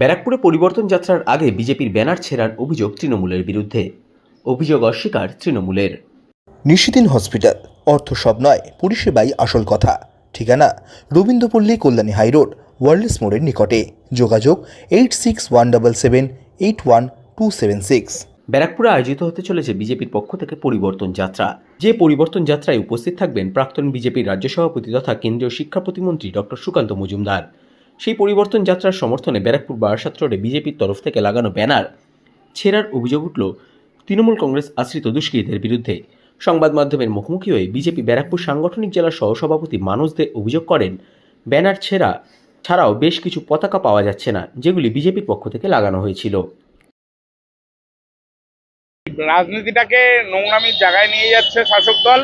ব্যারাকপুরে পরিবর্তন যাত্রার আগে বিজেপির ব্যানার ছেঁড়ার অভিযোগ তৃণমূলের বিরুদ্ধে। অভিযোগ অস্বীকার তৃণমূলের। নিশিদিন হসপিটাল অর্থ সব নয় পরিষেবাই আসল কথা। ঠিকানা রবীন্দ্রপল্লী কল্যাণী হাইরোড ওয়ার্ল্ডস মোড়ের নিকটে। যোগাযোগ eight six one double seven eight one two seven six. ব্যারাকপুরে আয়োজিত হতে চলেছে বিজেপির পক্ষ থেকে পরিবর্তন যাত্রা। যে পরিবর্তন যাত্রায় উপস্থিত থাকবেন প্রাক্তন বিজেপির রাজ্য সভাপতি তথা কেন্দ্রীয় শিক্ষা প্রতিমন্ত্রী ডক্টর সুকান্ত মজুমদার। সেই পরিবর্তন যাত্রার সমর্থনে ব্যারাকপুর বারাসাত রোডে বিজেপির তরফ থেকে লাগানো ব্যানার ছেঁড়ার অভিযোগ উঠল তৃণমূল কংগ্রেস আশ্রিত দুষ্কৃতীদের বিরুদ্ধে। সংবাদ মাধ্যমের মুখোমুখি হয়ে বিজেপি ব্যারাকপুর সাংগঠনিক জেলার সহসভাপতি মানস দে অভিযোগ করেন, ব্যানার ছেঁড়া ছাড়াও বেশ কিছু পতাকা পাওয়া যাচ্ছে না, যেগুলি বিজেপির পক্ষ থেকে লাগানো হয়েছিল। রাজনীতিটাকে নোংরামির জায়গায় নিয়ে যাচ্ছে শাসক দল,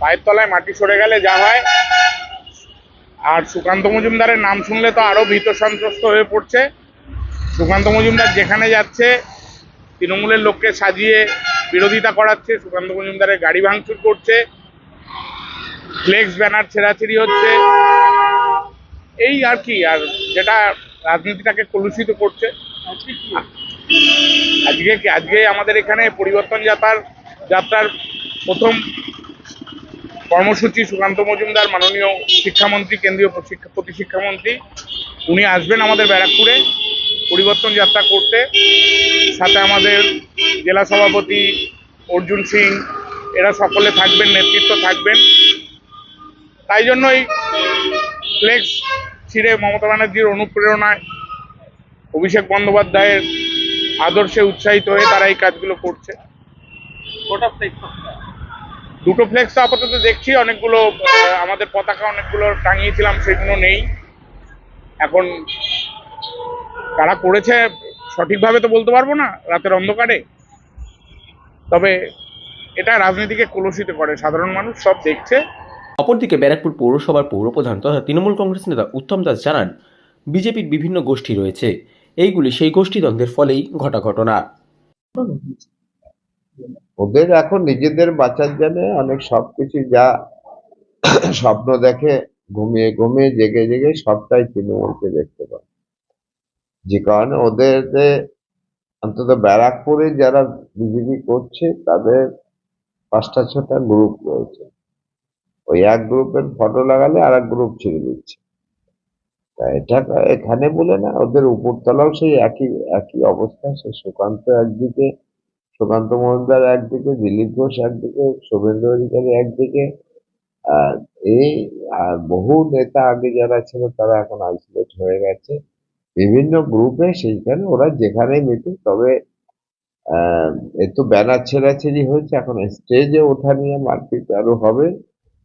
পায়ের তলায় মাটি সরে গেলে যা হয়। আর সুকান্ত মজুমদারের নাম শুনলে তো আরও ভীত সন্ত্রস্ত হয়ে পড়ছে। সুকান্ত মজুমদার যেখানে যাচ্ছে তৃণমূলের লোককে সাজিয়ে বিরোধিতা করাচ্ছে সুকান্ত মজুমদারের গাড়ি ভাঙচুর করছে ফ্লেক্স ব্যানার ছেঁড়াছিড়ি হচ্ছে। এই আর কি আর যেটা রাজনীতিটাকে কলুষিত করছে। আজকে কি? আজকে আমাদের এখানে পরিবর্তন যাত্রার যাত্রার প্রথম কর্মসূচি, সুকান্ত মজুমদার, মাননীয় শিক্ষামন্ত্রী, কেন্দ্রীয় শিক্ষা প্রতিশিক্ষামন্ত্রী। উনি আসবেন আমাদের ব্যারাকপুরে পরিবর্তন যাত্রা করতে। সাথে আমাদের জেলা সভাপতি অর্জুন সিং, এরা সকলে থাকবেন, নেতৃত্ব থাকবেন। তাই জন্যই ফ্লেক্স ছিঁড়ে মমতা ব্যানার্জির অনুপ্রেরণায় অভিষেক বন্দ্যোপাধ্যায়ের আদর্শে উৎসাহিত হয়ে তারা এই কাজগুলো করছে। দুটো ফ্লেক্স আপাতত দেখছি, অনেকগুলো আমাদের পতাকা অনেকগুলো টাঙিয়েছিলাম, সেগুলো নেই। এখন কারা করেছে, সঠিকভাবে তো বলতে পারব না, রাতের অন্ধকারে। তবে এটা রাজনীতিকে কলুষিত করে, সাধারণ মানুষ সব দেখছে। অপরদিকে ব্যারাকপুর পৌরসভার পৌরপ্রধান তথা তৃণমূল কংগ্রেস নেতা উত্তম দাস জানান, বিজেপির বিভিন্ন গোষ্ঠী রয়েছে। এইগুলি সেই গোষ্ঠীদ্বন্দ্বের ফলেই ঘটা ঘটনা। ওদের এখন নিজেদের বাঁচার জন্য অনেক সবকিছু যা স্বপ্ন দেখে ঘুমিয়ে ঘুমিয়ে জেগে জেগে সবটাই তৃণমূলকে দেখতে পায়। যে কারণে ওদের অন্তত ব্যারাকপুরে যারা বিজেপি করছে, তাদের পাঁচটা ছটা গ্রুপ রয়েছে। ওই এক গ্রুপের ফটো লাগালে আর এক গ্রুপ ছেড়ে দিচ্ছে। তা এটা এখানে বলে না, ওদের উপরতলাও সেই একই একই অবস্থা। সে সুকান্ত একদিকে সুকান্ত মজুমদার একদিকে দিলীপ ঘোষ একদিকে শুভেন্দু অধিকারী একদিকে এই বহু নেতা আগে যারা ছিল তারা এখন আইসোলেট হয়ে গেছে। বিভিন্ন গ্রুপে সেইখানে ওরা যেখানে মিটুক তবে আহ, এ তো ব্যানার ছেড়াছেড়ি হয়েছে এখন স্টেজে ওঠা নিয়ে মারপিট আরও হবে।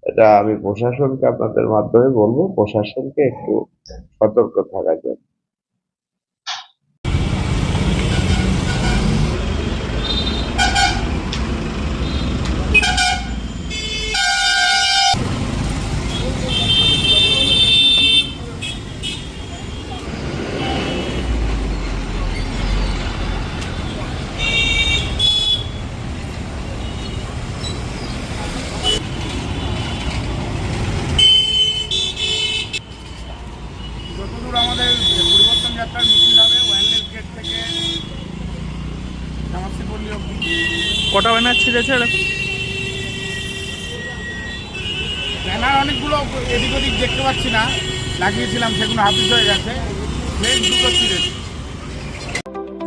এটা আমি প্রশাসনকে আপনাদের মাধ্যমে বলব। প্রশাসনকে একটু সতর্ক থাকার জন্য যতদূর আমাদের পরিবর্তন যাত্রার মিছিল হবে ওয়ারলেস গেট থেকে জামাসিপল্লী অব্দি কটা ব্যানার ছিঁড়েছে ব্যানার অনেকগুলো এদিক ওদিক দেখতে পাচ্ছি না লাগিয়েছিলাম সেগুলো হাফিস হয়ে গেছে। প্লেন দুটো ছিঁড়েছে।